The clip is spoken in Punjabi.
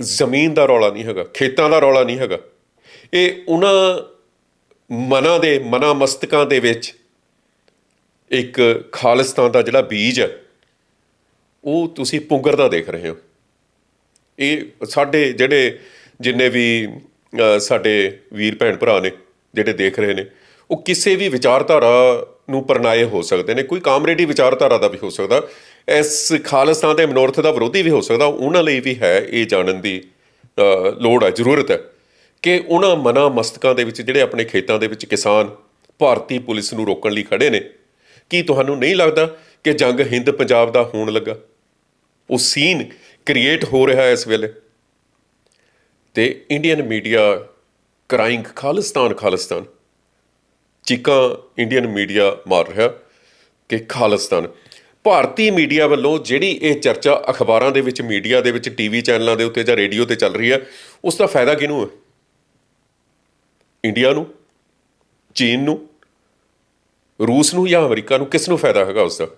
ਜ਼ਮੀਨ ਦਾ ਰੌਲਾ ਨਹੀਂ ਹੈਗਾ, ਖੇਤਾਂ ਦਾ ਰੌਲਾ ਨਹੀਂ ਹੈਗਾ। ਇਹ ਉਹਨਾਂ ਮਨਾਂ ਦੇ, ਮਨਾਂ ਮਸਤਕਾਂ ਦੇ ਵਿੱਚ ਇੱਕ ਖਾਲਿਸਤਾਨ ਦਾ ਜਿਹੜਾ ਬੀਜ ਹੈ, ਉਹ ਤੁਸੀਂ ਪੁੰਗਰਦਾ ਦੇਖ ਰਹੇ ਹੋ। ਇਹ ਸਾਡੇ ਜਿਹੜੇ, ਜਿੰਨੇ ਵੀ ਸਾਡੇ ਵੀਰ ਭੈਣ ਭਰਾ ਨੇ, ਜਿਹੜੇ ਦੇਖ ਰਹੇ ਨੇ, ਉਹ ਕਿਸੇ ਵੀ ਵਿਚਾਰਧਾਰਾ ਨੂੰ ਪਰਨਾਏ ਹੋ ਸਕਦੇ ਨੇ। ਕੋਈ ਕਾਮਰੇਡੀ ਵਿਚਾਰਧਾਰਾ ਦਾ ਵੀ ਹੋ ਸਕਦਾ। ਇਸ ਖਾਲਿਸਤਾਨ ਦੇ ਮਨੋਰਥ ਦਾ ਵਿਰੋਧੀ ਵੀ ਹੋ ਸਕਦਾ, ਉਹਨਾਂ ਲਈ ਵੀ ਹੈ ਇਹ ਜਾਣਨ ਦੀ ਲੋੜ ਹੈ, ਜ਼ਰੂਰਤ ਹੈ ਕਿ ਉਹਨਾਂ ਮਨਾਂ ਮਸਤਕਾਂ ਦੇ ਵਿੱਚ ਜਿਹੜੇ ਆਪਣੇ ਖੇਤਾਂ ਦੇ ਵਿੱਚ ਕਿਸਾਨ ਭਾਰਤੀ ਪੁਲਿਸ ਨੂੰ ਰੋਕਣ ਲਈ ਖੜੇ ਨੇ, ਕੀ ਤੁਹਾਨੂੰ ਨਹੀਂ ਲੱਗਦਾ ਕਿ ਜੰਗ ਹਿੰਦ ਪੰਜਾਬ ਦਾ ਹੋਣ ਲੱਗਾ? ਉਹ ਸੀਨ ਕ੍ਰੀਏਟ ਹੋ ਰਿਹਾ ਹੈ ਇਸ ਵੇਲੇ। ਤੇ Indian media crying Khalistan Khalistan. ਚੀਕਾਂ ਇੰਡੀਅਨ ਮੀਡੀਆ ਮਾਰ ਰਿਹਾ ਕਿ ਖਾਲਿਸਤਾਨ ਭਾਰਤੀ ਮੀਡੀਆ ਵੱਲੋਂ ਜਿਹੜੀ ਇਹ ਚਰਚਾ ਅਖਬਾਰਾਂ ਦੇ ਵਿੱਚ, ਮੀਡੀਆ ਦੇ ਵਿੱਚ ਟੀਵੀ ਚੈਨਲਾਂ ਦੇ ਉੱਤੇ ਜਾਂ ਰੇਡੀਓ ਤੇ ਚੱਲ ਰਹੀ ਹੈ, ਉਸ ਦਾ ਫਾਇਦਾ ਕਿਹਨੂੰ ਹੈ? ਇੰਡੀਆ ਨੂੰ? ਚੀਨ ਨੂੰ? ਰੂਸ ਨੂੰ ਜਾਂ ਅਮਰੀਕਾ ਨੂੰ? ਕਿਸ ਨੂੰ ਫਾਇਦਾ ਹੈਗਾ ਉਸ ਦਾ?